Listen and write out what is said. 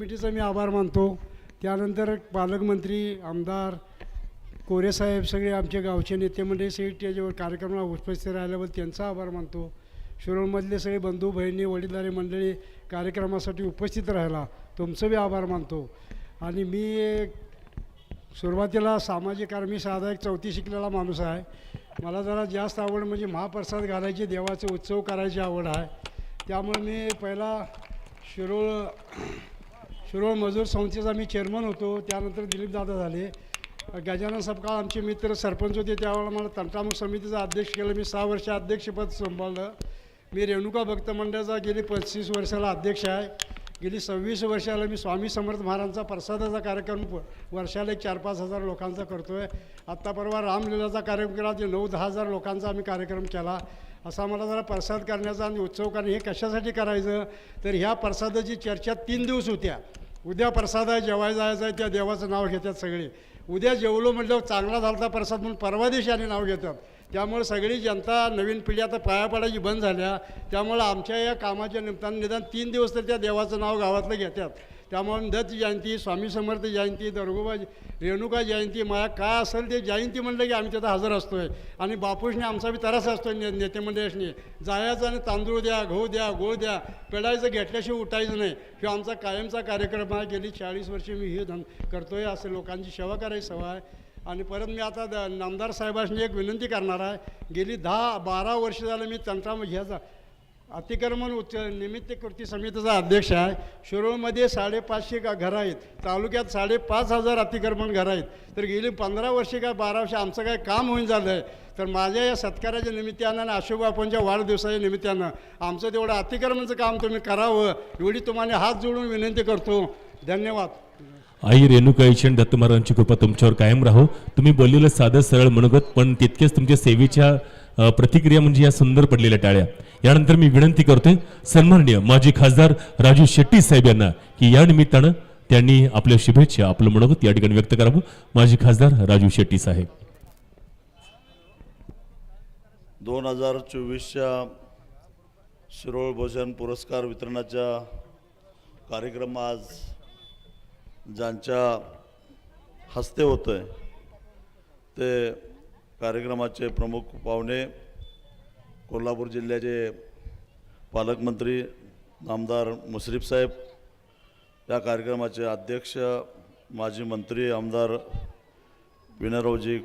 कमिटीचा मी आभार मानतो. त्यानंतर पालकमंत्री आमदार कोरेसाहेब सगळे आमचे गावचे नेते मंडळी सगळे त्याच्यावर कार्यक्रमाला उपस्थित राहिल्याबद्दल त्यांचा आभार मानतो. शिरोळमधले सगळे बंधू बहिणी वडीलधारी मंडळी कार्यक्रमासाठी उपस्थित राहिला तुमचं बी आभार मानतो. आणि मी सुरुवातीला सामाजिक कारण मी साधा एक चौथी शिकलेला माणूस आहे. मला जरा जास्त आवड म्हणजे महाप्रसाद घालायची देवाचे उत्सव करायची आवड आहे. त्यामुळे मी पहिला शिरोळ शिरोळ मजूर संस्थेचा मी चेअरमन होतो. त्यानंतर दिलीप दादा झाले. गजानन सपकाळ आमचे मित्र सरपंच होते. त्यावेळेला मला तंटामुख समितीचा अध्यक्ष केलं. मी सहा वर्ष अध्यक्षपद सांभाळलं. मी रेणुका भक्त मंडळाचा गेली पस्तीस वर्षाला अध्यक्ष आहे. गेली सव्वीस वर्षाला मी स्वामी समर्थ महाराजांचा प्रसादाचा कार्यक्रम वर्षाला एक चार पाच हजार लोकांचा करतो आहे आत्ता परवा रामलीलाचा कार्यक्रम केला. ते नऊ दहा हजार लोकांचा आम्ही कार्यक्रम केला. असा मला जरा प्रसाद करण्याचा आणि उत्सव करणे हे कशासाठी करायचं? तर ह्या प्रसादाची चर्चा तीन दिवस होत्या. उद्या प्रसाद आहे जेवाय जायचं आहे त्या देवाचं नाव घेतात सगळे. उद्या जेवलो म्हटलं चांगला झालता प्रसाद म्हणून परवा दिवशी आणि नाव घेतात. त्यामुळे सगळी जनता नवीन पिढी आता पाया पडायची बंद झाल्या. त्यामुळं आमच्या या कामाच्या निमित्तानं निदान तीन दिवस तर त्या देवाचं नाव गावातलं घेतात. त्यामुळे दत्त जयंती स्वामी समर्थ जयंती दर्गोबा रेणुका जयंती माया काय असेल ते जयंती म्हणलं की आम्ही तिथं हजर असतोय. आणि बापूशने आमचा बी तरास असतोय ने नेते मंडळीशने जायचं आणि तांदूळ द्या गहू द्या गोळ द्या पेडायचं घेतल्याशिवाय उठायचं नाही. किंवा आमचा कायमचा कार्यक्रम आहे. गेली चाळीस वर्षे मी हे धन करतोय असं लोकांची सेवा करायची सवय आहे. आणि परत मी आता द- नामदार साहेबांनी एक विनंती करणार आहे. गेली दहा बारा वर्ष झालं मी तंत्रा ह्याचा अतिक्रमण उच्च निमित्त कृती समितीचा अध्यक्ष आहे. शिरोळमध्ये साडेपाचशे का घरं आहेत. तालुक्यात साडेपाच हजार अतिक्रमण घरं आहेत. तर गेली पंधरा वर्षे का बारा वर्षे आमचं काय काम होऊन झालं आहे. तर माझ्या या सत्काराच्या निमित्तानं आणि अशोक बापूंच्या वाढदिवसाच्या निमित्तानं आमचं तेवढं अतिक्रमणाचं काम तुम्ही करावं एवढी तुम्हाला हात जोडून विनंती करतो. धन्यवाद. आई रेणुका दत्त महाराजांची कृपा तुमच्यावर कायम राहो. तुम्ही बोललेलं साधं सरळ मनोगत पण तितकेच तुमच्या सेवेच्या प्रतिक्रिया म्हणजे या सुंदर पडलेल्या टाळ्या. यानंतर मी विनंती करतोय सन्माननीय माजी खासदार राजू शेट्टी साहेब यांना की या निमित्तानं त्यांनी आपल्या शुभेच्छा आपलं मनोगत या ठिकाणी व्यक्त करावं. माजी खासदार राजू शेट्टी साहेब. दोन हजार चोवीसच्या शिरोळ भोजन पुरस्कार वितरणाच्या कार्यक्रम आज ज्यांच्या हस्ते होतं आहे ते कार्यक्रमाचे प्रमुख पाहुणे कोल्हापूर जिल्ह्याचे पालकमंत्री नामदार मुश्रीफ साहेब या कार्यक्रमाचे अध्यक्ष माजी मंत्री आमदार विनयरावजी